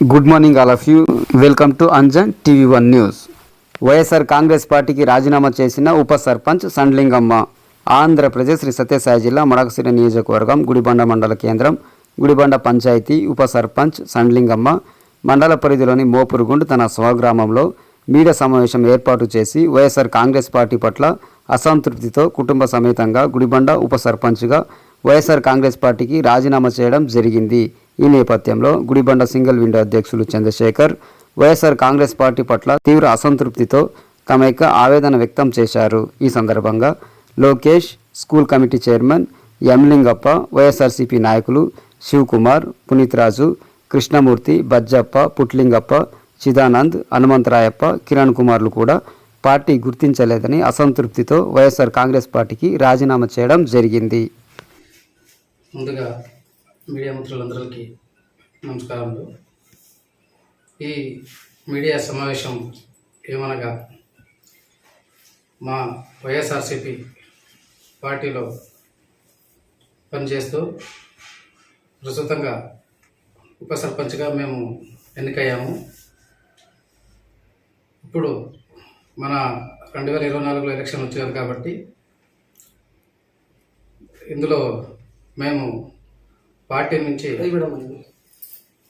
Good morning all of you welcome to Anjan TV one news YSR Congress పార్టీకి రాజీనామా చేసిన ఉప సర్పంచ్ సండ్లింగమ్మ ఆంధ్రప్రదేశ్ శ్రీ సత్యసాయి జిల్లా మడకసిరి నియోజకవర్గం గుడిబండ మండల కేంద్రం గుడిబండ పంచాయతీ ఉప సర్పంచ్ సండ్లింగమ్మ మండల పరిధిలోని మోపురుగుండ్ తన స్వగ్రామంలో మీడియా సమావేశం ఏర్పాటు చేసి వైఎస్ఆర్ కాంగ్రెస్ పార్టీ పట్ల అసంతృప్తితో కుటుంబ సమేతంగా గుడిబండ ఉప సర్పంచ్గా వైఎస్ఆర్ కాంగ్రెస్ పార్టీకి రాజీనామా చేయడం జరిగింది. ఈ నేపథ్యంలో గుడిబండ సింగిల్ విండో అధ్యక్షులు చంద్రశేఖర్ వైఎస్ఆర్ కాంగ్రెస్ పార్టీ పట్ల తీవ్ర అసంతృప్తితో తమ యొక్క ఆవేదన వ్యక్తం చేశారు. ఈ సందర్భంగా Lokesh school committee chairman Yamalingappa YSRCP నాయకులు శివకుమార్ పునీత్ రాజు కృష్ణమూర్తి బజ్జప్ప పుట్లింగప్ప చిదానంద్ హనుమంతరాయప్ప కిరణ్ కుమార్లు కూడా పార్టీ గుర్తించలేదని అసంతృప్తితో వైఎస్ఆర్ కాంగ్రెస్ పార్టీకి రాజీనామా చేయడం జరిగింది. ముందుగా మీడియా మిత్రులందరికీ నమస్కారములు. ఈ మీడియా సమావేశం ఏమనగా మా వైఎస్ఆర్సిపి పార్టీలో పనిచేస్తూ ప్రస్తుతంగా ఉప సర్పంచ్గా మేము ఎన్నికయ్యాము. ఇప్పుడు మన రెండు వేల ఇరవై నాలుగులో ఎలక్షన్ వచ్చారు కాబట్టి ఇందులో మేము పార్టీ నుంచి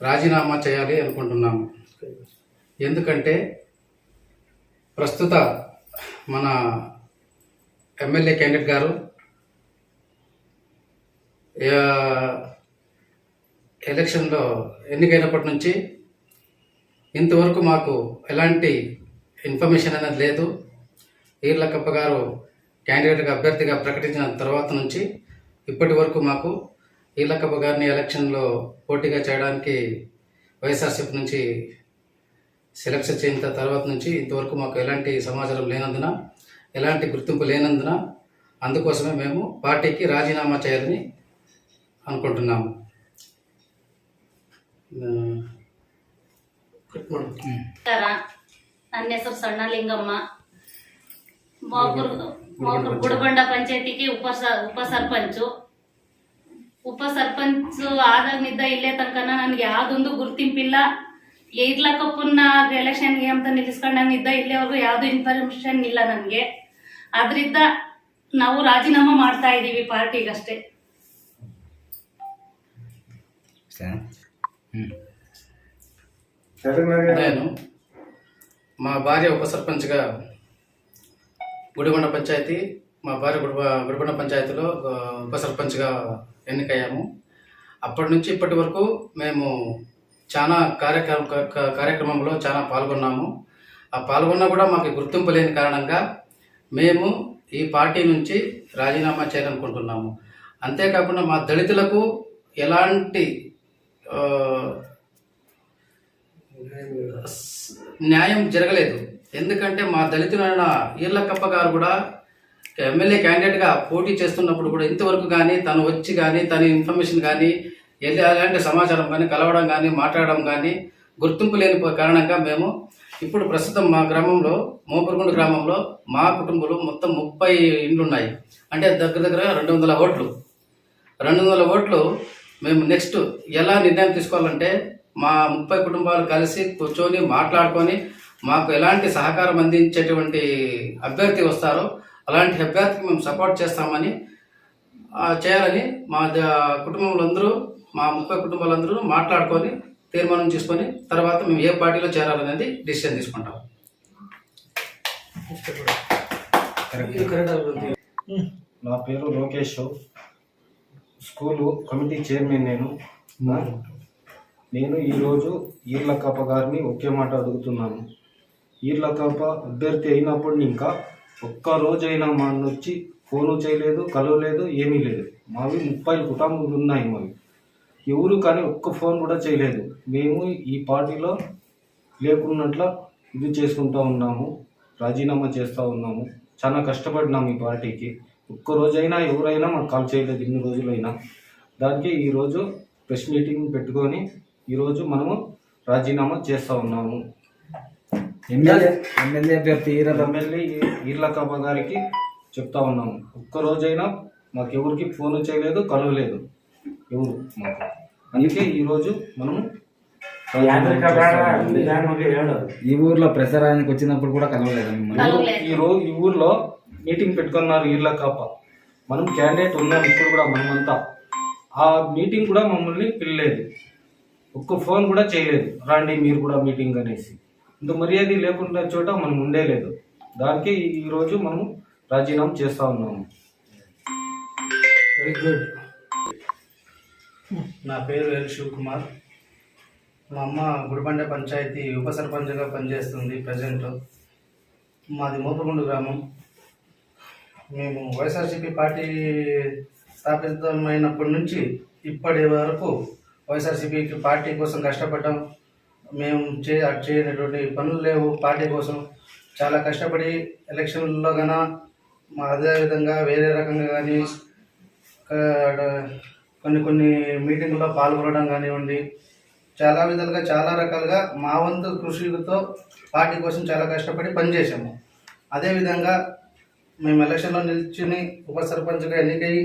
రాజీనామా చేయాలి అనుకుంటున్నాము. ఎందుకంటే ప్రస్తుత మన ఎమ్మెల్యే క్యాండిడేట్ గారు ఎలక్షన్లో ఎన్నికైనప్పటి నుంచి ఇంతవరకు మాకు ఎలాంటి ఇన్ఫర్మేషన్ అనేది లేదు. ఈర్లకప్ప గారు క్యాండిడేట్గా అభ్యర్థిగా ప్రకటించిన తర్వాత నుంచి ఇప్పటి వరకు మాకు ఈర్లకప్ప గారిని ఎలక్షన్లో పోటీగా చేయడానికి వైఎస్ఆర్సీపీ నుంచి సెలక్షన్ చేసిన తర్వాత నుంచి ఇంతవరకు మాకు ఎలాంటి సమాచారం లేనందున ఎలాంటి గుర్తింపు లేనందున అందుకోసమే మేము పార్టీకి రాజీనామా చేయాలని అనుకుంటున్నాము ఆ, ನಮಸ್ಕಾರ ನನ್ನ ಹೆಸರು ಸಣ್ಣಲಿಂಗಮ್ಮ ಮೋಪುರ್ ಮೋಪುರ್ ಗುಡಬಂಡ ಪಂಚಾಯತಿಗೆ ಉಪ ಸ- ಉಪ ಸರ್ಪಂಚು ಉಪ ಸರ್ಪಂಚ್ ಆದಾಗಿದ್ದ ಇಲ್ಲೇ ತನಕ ನನಗೆ ಯಾವ್ದೊಂದು ಗುರುತಿಂಪಿಲ್ಲ ಇರ್ಲಕ್ಕಪ್ಪನ್ನ ಎಲೆಕ್ಷನ್ಗೆ ಅಂತ ನಿಲ್ಲಿಸ್ಕೊಂಡಂಗಿದ್ದ ಇಲ್ಲಿವರೆಗೂ ಯಾವ್ದು ಇನ್ಫಾರ್ಮೇಶನ್ ಇಲ್ಲ ನನಗೆ ಅದರಿಂದ ನಾವು ರಾಜೀನಾಮಾ ಮಾಡ್ತಾ ಇದ್ದೀವಿ ಪಾರ್ಟಿಗಷ್ಟೇ నేను మా భార్య ఉప సర్పంచ్గా గుడిబండ పంచాయతీ మా భార్య గుడిబ గుడిబండ పంచాయతీలో ఆ, ఉప సర్పంచ్గా ఎన్నికయ్యాము. అప్పటి నుంచి ఇప్పటి వరకు మేము చాలా కార్యక్రమ క- కార్యక్రమంలో చాలా పాల్గొన్నాము. ఆ పాల్గొన్నా కూడా మాకు గుర్తింపు లేని కారణంగా మేము ఈ పార్టీ నుంచి రాజీనామా చేయాలనుకుంటున్నాము. అంతేకాకుండా మా దళితులకు ఎలాంటి న్యాయం జరగలేదు. ఎందుకంటే మా దళితులైన ఈర్లకప్ప గారు కూడా ఎమ్మెల్యే క్యాండిడేట్గా పోటీ చేస్తున్నప్పుడు కూడా ఇంతవరకు కానీ తను వచ్చి కానీ తన ఇన్ఫర్మేషన్ కానీ ఎలాంటి సమాచారం కానీ కలవడం కానీ మాట్లాడడం కానీ గుర్తింపు లేని కారణంగా మేము ఇప్పుడు ప్రస్తుతం మా గ్రామంలో మోపరగుండ గ్రామంలో మా కుటుంబంలో మొత్తం ముప్పై ఇండ్లు ఉన్నాయి అంటే దగ్గర దగ్గర రెండు వందల ఓట్లు. రెండు వందల ఓట్లు మేము నెక్స్ట్ ఎలా నిర్ణయం తీసుకోవాలంటే మా ముప్పై కుటుంబాలు కలిసి కూర్చొని మాట్లాడుకొని మాకు ఎలాంటి సహకారం అందించేటువంటి అభ్యర్థి వస్తారో అలాంటి అభ్యర్థికి మేము సపోర్ట్ చేస్తామని ఆ, చేయాలని మా కుటుంబంలో అందరూ మా ముప్పై కుటుంబాలందరూ మాట్లాడుకొని తీర్మానం చేసుకొని తర్వాత మేము ఏ పార్టీలో చేరాలనేది డిసిషన్ తీసుకుంటాం. నా పేరు లోకేష్. స్కూలు కమిటీ చైర్మన్ నేను. నేను ఈరోజు ఈర్లకప్ప గారిని ఒకే మాట అడుగుతున్నాను. ఈర్లకప్ప అభ్యర్థి అయినప్పుడు ఇంకా ఒక్క రోజైనా మా వచ్చి ఫోను చేయలేదు కలవలేదు ఏమీ లేదు. మావి ముప్పై కుటుంబాలు ఉన్నాయి మావి. ఎవరు కానీ ఒక్క ఫోన్ కూడా చేయలేదు. మేము ఈ పార్టీలో లేకున్నట్ల ఇది చేసుకుంటూ ఉన్నాము రాజీనామా చేస్తూ ఉన్నాము. చాలా కష్టపడినాము ఈ పార్టీకి. ఒక్క రోజైనా ఎవరైనా మాకు కాల్ చేయలేదు ఇన్ని రోజులైనా. దానికి ఈరోజు ప్రెస్ మీటింగ్ పెట్టుకొని ఈరోజు మనము రాజీనామా చేస్తూ ఉన్నాము. ఎమ్మెల్యే ఎమ్మెల్యే అభ్యర్థి ఈరల ఎమ్మెల్యే ఈర్లకప్ప గారికి చెప్తా ఉన్నాము. ఒక్క రోజైనా మాకు ఎవరికి ఫోన్ చేయలేదు కలవలేదు ఎవరు మాకు. అందుకే ఈరోజు మనము ఈ ఊర్లో ప్రచారానికి వచ్చినప్పుడు కూడా కలవలేదా ఈ రోజు ఈ ఊర్లో మీటింగ్ పెట్టుకున్నారు ఈర్ల కాప మనం క్యాండిడేట్ ఉన్నాం ఇప్పుడు కూడా మనమంతా. ఆ మీటింగ్ కూడా మమ్మల్ని పిల్లలేదు ఒక్క ఫోన్ కూడా చేయలేదు. రండి మీరు కూడా మీటింగ్ అనేసి. ఇంత మర్యాద లేకుండా చోట మనం ఉండేలేదు దానికి ఈరోజు మనం రాజీనామా చేస్తా ఉన్నాము. వెరీ గుడ్ నా పేరు ఎల్. శివకుమార్. మా అమ్మ గుడిబండ పంచాయతీ ఉప సర్పంచ్గా పనిచేస్తుంది ప్రజెంట్. మాది మోపగుండు గ్రామం. మేము వైఎస్ఆర్సీపీ పార్టీ స్థాపితమైనప్పటి నుంచి ఇప్పటి వరకు వైఎస్ఆర్సీపీకి పార్టీ కోసం కష్టపడ్డాం. మేము చే అటు చేయనటువంటి పనులు లేవు. పార్టీ కోసం చాలా కష్టపడి ఎలక్షన్లో గన అదేవిధంగా వేరే రకంగా కానీ కొన్ని కొన్ని మీటింగ్లో పాల్గొనడం కానివ్వండి చాలా విధాలుగా చాలా రకాలుగా మా వంతు కృషితో పార్టీ కోసం చాలా కష్టపడి పనిచేసాము అదేవిధంగా మేము ఎలక్షన్లో నిల్చుని ఉప సర్పంచ్గా ఎన్నికయ్యి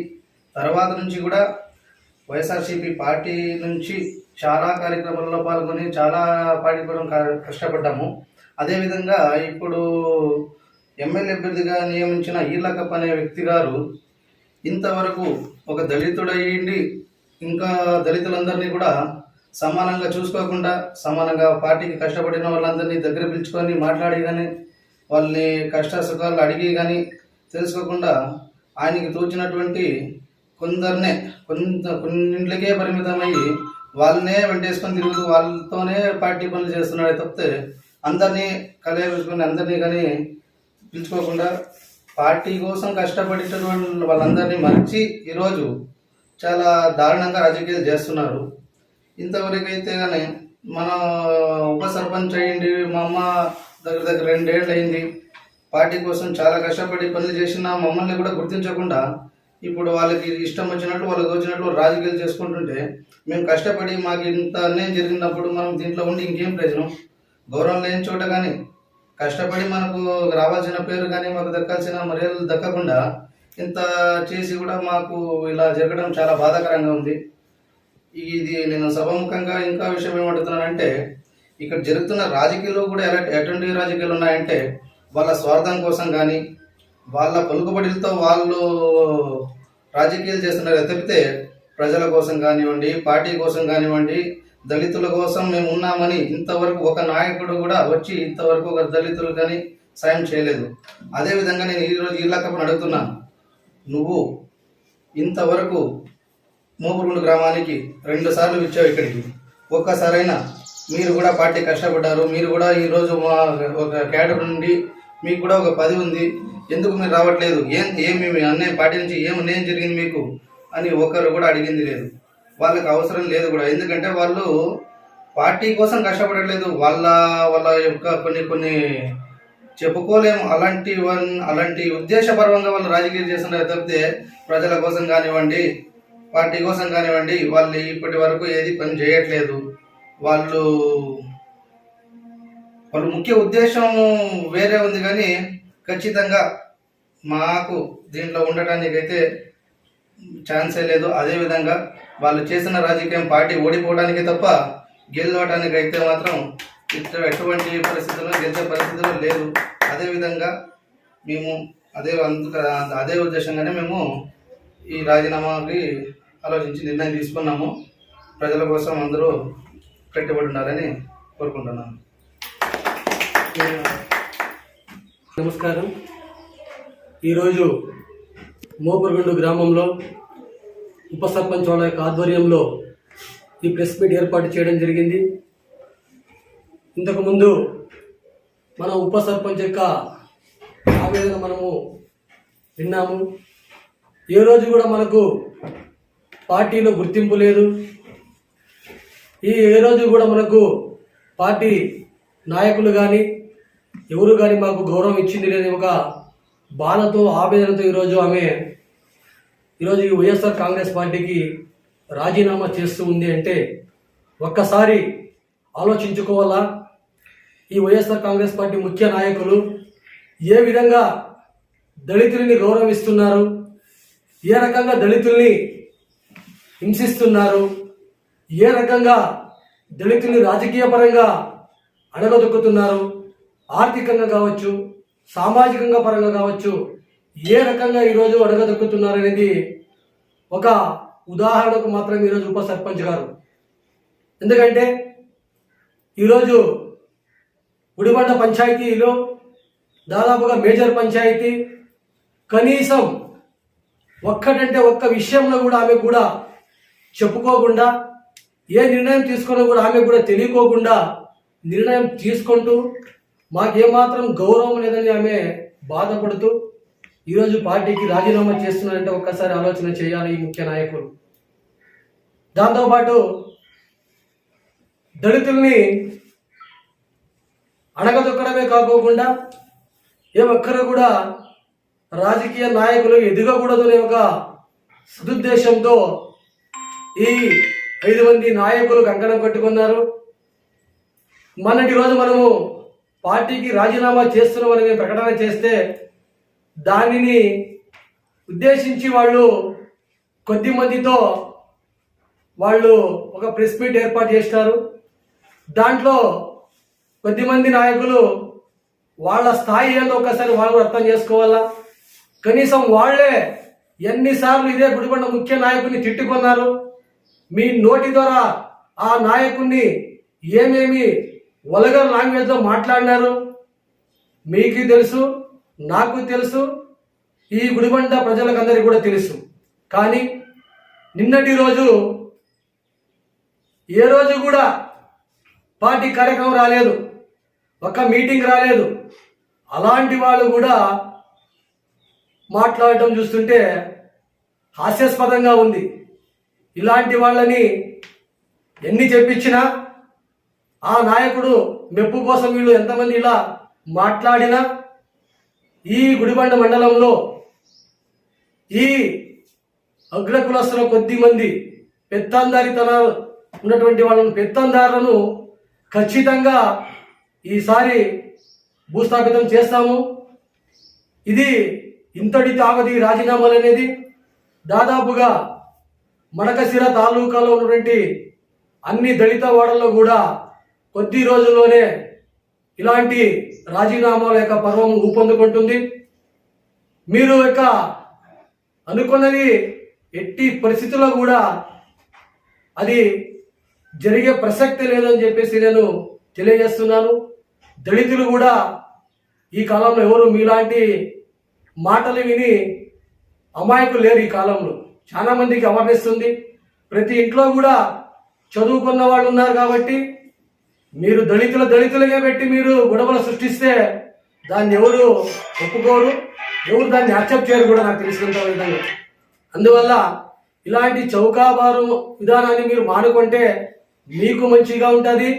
తర్వాత నుంచి కూడా వైఎస్ఆర్సీపీ పార్టీ నుంచి చాలా కార్యక్రమాల్లో పాల్గొని చాలా పార్టీ క- కష్టపడ్డాము. అదేవిధంగా ఇప్పుడు ఎమ్మెల్యే అభ్యర్థిగా నియమించిన ఈలకప్ అనే వ్యక్తి గారు ఇంతవరకు ఒక దళితుడయ్యండి ఇంకా దళితులందరినీ కూడా సమానంగా చూసుకోకుండా సమానంగా పార్టీకి కష్టపడిన వాళ్ళందరినీ దగ్గర పిలుచుకొని మాట్లాడి కానీ వాళ్ళని కష్ట సుఖాలు అడిగి కానీ తెలుసుకోకుండా ఆయనకి తోచినటువంటి కొందరినే కొంత కొన్నింటికే పరిమితమయ్యి వాళ్ళనే వెంటేసుకొని తిరుగుతూ వాళ్ళతోనే పార్టీ పనులు చేస్తున్నాడే తప్పితే అందరినీ కలయవేసుకొని అందరినీ కానీ పిలుచుకోకుండా పార్టీ కోసం కష్టపడేటటువంటి వాళ్ళందరినీ మర్చి ఈరోజు చాలా దారుణంగా రాజకీయాలు చేస్తున్నారు. ఇంతవరకు అయితే కానీ మన ఉప సర్పంచ్ అయ్యింది మా అమ్మ దగ్గర దగ్గర రెండేళ్ళు అయింది పార్టీ కోసం చాలా కష్టపడి పనులు చేసిన మమ్మల్ని కూడా గుర్తించకుండా ఇప్పుడు వాళ్ళకి ఇష్టం వచ్చినట్లు వాళ్ళకి వచ్చినట్లు రాజకీయాలు చేసుకుంటుంటే మేము కష్టపడి మాకు ఇంత అన్యాయం జరిగినప్పుడు మనం దీంట్లో ఉండి ఇంకేం ప్రయోజనం? గౌరవం లేని చోట కానీ కష్టపడి మనకు రావాల్సిన పేరు కానీ మాకు దక్కాల్సిన మర్యాదలు దక్కకుండా ఇంత చేసి కూడా మాకు ఇలా జరగడం చాలా బాధాకరంగా ఉంది. ఇది నేను సభాముఖంగా ఇంకా విషయం ఏమంటున్నానంటే ఇక్కడ జరుగుతున్న రాజకీయాలు కూడా ఎలా ఎటువంటి రాజకీయాలు ఉన్నాయంటే వాళ్ళ స్వార్థం కోసం కానీ వాళ్ళ పలుకుబడిలతో వాళ్ళు రాజకీయాలు చేస్తున్నారు. తప్పితే ప్రజల కోసం కానివ్వండి పార్టీ కోసం కానివ్వండి దళితుల కోసం మేము ఉన్నామని ఇంతవరకు ఒక నాయకుడు కూడా వచ్చి ఇంతవరకు ఒక దళితులు కానీ సాయం చేయలేదు. అదేవిధంగా నేను ఈరోజు ఈలకప్పని అడుగుతున్నాను నువ్వు ఇంతవరకు మోపురుండు గ్రామానికి రెండు సార్లు ఇచ్చావు ఇక్కడికి. ఒక్కసారైనా మీరు కూడా పార్టీ కష్టపడ్డారు. మీరు కూడా ఈరోజు మా ఒక క్యాడర్ నుండి మీకు కూడా ఒక పది ఉంది. ఎందుకు మీరు రావట్లేదు? ఏం ఏమి మీ అన్నయ్య పార్టీ నుంచి ఏం అన్యాయం జరిగింది మీకు? అని ఒకరు కూడా అడిగింది లేదు. వాళ్ళకి అవసరం లేదు కూడా. ఎందుకంటే వాళ్ళు పార్టీ కోసం కష్టపడట్లేదు. వాళ్ళ వాళ్ళ యొక్క కొన్ని కొన్ని చెప్పుకోలేము. అలాంటి వన్ అలాంటి ఉద్దేశపరంగా వాళ్ళు రాజకీయాలు చేస్తున్నారు తప్పితే ప్రజల కోసం కానివ్వండి పార్టీ కోసం కానివ్వండి వాళ్ళు ఇప్పటి వరకు ఏది పని చేయట్లేదు. వాళ్ళు వాళ్ళ ముఖ్య ఉద్దేశం వేరే ఉంది కానీ ఖచ్చితంగా మాకు దీంట్లో ఉండటానికైతే ఛాన్సే లేదు. అదేవిధంగా వాళ్ళు చేసిన రాజకీయం పార్టీ ఓడిపోవడానికే తప్ప గెలవడానికి అయితే మాత్రం ఇట్లా ఎటువంటి పరిస్థితుల్లో గెలిచే పరిస్థితులు లేదు. అదేవిధంగా మేము అదే అందుక అదే ఉద్దేశంగానే మేము ఈ రాజీనామాకి ఆలోచించి నిర్ణయం తీసుకున్నాము. ప్రజల కోసం అందరూ కట్టుబడి ఉండాలని కోరుకుంటున్నాను. నమస్కారం. ఈరోజు మోపురగుండు గ్రామంలో ఉప సర్పంచ్ వాళ్ళ యొక్క ఆధ్వర్యంలో ఈ ప్రెస్ మీట్ ఏర్పాటు చేయడం జరిగింది. ఇంతకుముందు మన ఉప సర్పంచ్ యొక్క ఆవేదన మనము విన్నాము. ఏ రోజు కూడా మనకు పార్టీలో గుర్తింపు లేదు. ఈ ఏ రోజు కూడా మనకు పార్టీ నాయకులు కానీ ఎవరు కానీ మాకు గౌరవం ఇచ్చింది లేని ఒక బాధతో ఆవేదనతో ఈరోజు ఆమె ఈరోజు ఈ వైఎస్ఆర్ కాంగ్రెస్ పార్టీకి రాజీనామా చేస్తూ ఉంది అంటే ఒక్కసారి ఆలోచించుకోవాలా? ఈ వైఎస్ఆర్ కాంగ్రెస్ పార్టీ ముఖ్య నాయకులు ఏ విధంగా దళితుల్ని గౌరవిస్తున్నారు? ఏ రకంగా దళితుల్ని హింసిస్తున్నారు? ఏ రకంగా దళితుల్ని రాజకీయపరంగా అడగదొక్కుతున్నారు ఆర్థికంగా కావచ్చు సామాజికంగా పరంగా కావచ్చు ఏ రకంగా ఈరోజు అడగదొక్కుతున్నారు అనేది ఒక ఉదాహరణకు మాత్రం ఈరోజు ఉప సర్పంచ్ గారు. ఎందుకంటే ఈరోజు ఉడిబండ పంచాయతీలో దాదాపుగా మేజర్ పంచాయతీ కనీసం ఒక్కటంటే ఒక్క విషయంలో కూడా ఆమె కూడా చెప్పుకోకుండా ఏ నిర్ణయం తీసుకున్నా కూడా ఆమె కూడా తెలియకోకుండా నిర్ణయం తీసుకుంటూ మాకేమాత్రం గౌరవం లేదని ఆమె బాధపడుతూ ఈరోజు పార్టీకి రాజీనామా చేస్తున్నారంటే ఒక్కసారి ఆలోచన చేయాలి ఈ ముఖ్య నాయకులు. దాంతోపాటు దళితుల్ని అడగదొక్కడమే కాకోకుండా ఏ ఒక్కరు కూడా రాజకీయ నాయకులు ఎదగకూడదు అనే ఒక సదుద్దేశంతో ఈ ఐదు మంది నాయకులు కంకణం కట్టుకున్నారు. మొన్నటి రోజు మనము పార్టీకి రాజీనామా చేస్తున్నామని మేము ప్రకటన చేస్తే దానిని ఉద్దేశించి వాళ్ళు కొద్ది మందితో వాళ్ళు ఒక ప్రెస్ మీట్ ఏర్పాటు చేసినారు దాంట్లో కొద్దిమంది నాయకులు వాళ్ళ స్థాయి ఏదో ఒకసారి వాళ్ళు అర్థం చేసుకోవాలా? కనీసం వాళ్ళే ఎన్నిసార్లు ఇదే గుడిబండ ముఖ్య నాయకుడిని తిట్టుకున్నారు? మీ నోటి ద్వారా ఆ నాయకుడిని ఏమేమి వలగర్ లాంగ్వేజ్లో మాట్లాడినారు. మీకు తెలుసు నాకు తెలుసు ఈ గుడిబండ ప్రజలకందరికీ కూడా తెలుసు. కానీ నిన్నటి రోజు ఏ రోజు కూడా పార్టీ కార్యక్రమం రాలేదు ఒక మీటింగ్ రాలేదు. అలాంటి వాళ్ళు కూడా మాట్లాడటం చూస్తుంటే హాస్యాస్పదంగా ఉంది. ఇలాంటి వాళ్ళని ఎన్ని చెప్పించినా ఆ నాయకుడు మెప్పు కోసం వీళ్ళు ఎంతమంది ఇలా మాట్లాడినా ఈ గుడిబండ మండలంలో ఈ అగ్రకులస్తుల కొద్ది మంది పెత్తందారితన ఉన్నటువంటి వాళ్ళను పెత్తందారులను ఖచ్చితంగా ఈసారి భూస్థాపితం చేస్తాము. ఇది ఇంతటి తాగది రాజీనామాలు అనేది దాదాపుగా మడకశిర తాలూకాలో ఉన్నటువంటి అన్ని దళిత వాడల్లో కూడా కొద్ది రోజుల్లోనే ఇలాంటి రాజీనామాల యొక్క పర్వం ఊపందుకుంటుంది మీరు యొక్క అనుకున్నది ఎట్టి పరిస్థితుల్లో కూడా అది జరిగే ప్రసక్తి లేదని చెప్పేసి నేను తెలియజేస్తున్నాను. దళితులు కూడా ఈ కాలంలో ఎవరు మీలాంటి మాటలు విని అమాయకులు లేరు ఈ కాలంలో. చాలా మందికి అవేర్నెస్ ఉంది. ప్రతి ఇంట్లో కూడా చదువుకున్న వాళ్ళు ఉన్నారు కాబట్టి మీరు దళితుల దళితులుగా పెట్టి మీరు గొడవలు సృష్టిస్తే దాన్ని ఎవరు ఒప్పుకోరు? ఎవరు దాన్ని యాక్సెప్ట్ చేయరు కూడా నాకు తెలిసినంత విధంగా. అందువల్ల ఇలాంటి చౌకాబారు విధానాన్ని మీరు మానుకుంటే మీకు మంచిగా ఉంటుంది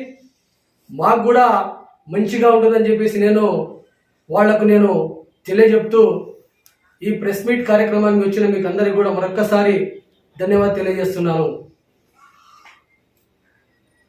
మాకు కూడా మంచిగా ఉంటుందని చెప్పేసి నేను వాళ్ళకు నేను తెలియజెప్తూ ఈ ప్రెస్ మీట్ కార్యక్రమానికి వచ్చిన మీకు అందరికీ కూడా మరొక్కసారి ధన్యవాదాలు తెలియజేస్తున్నాను.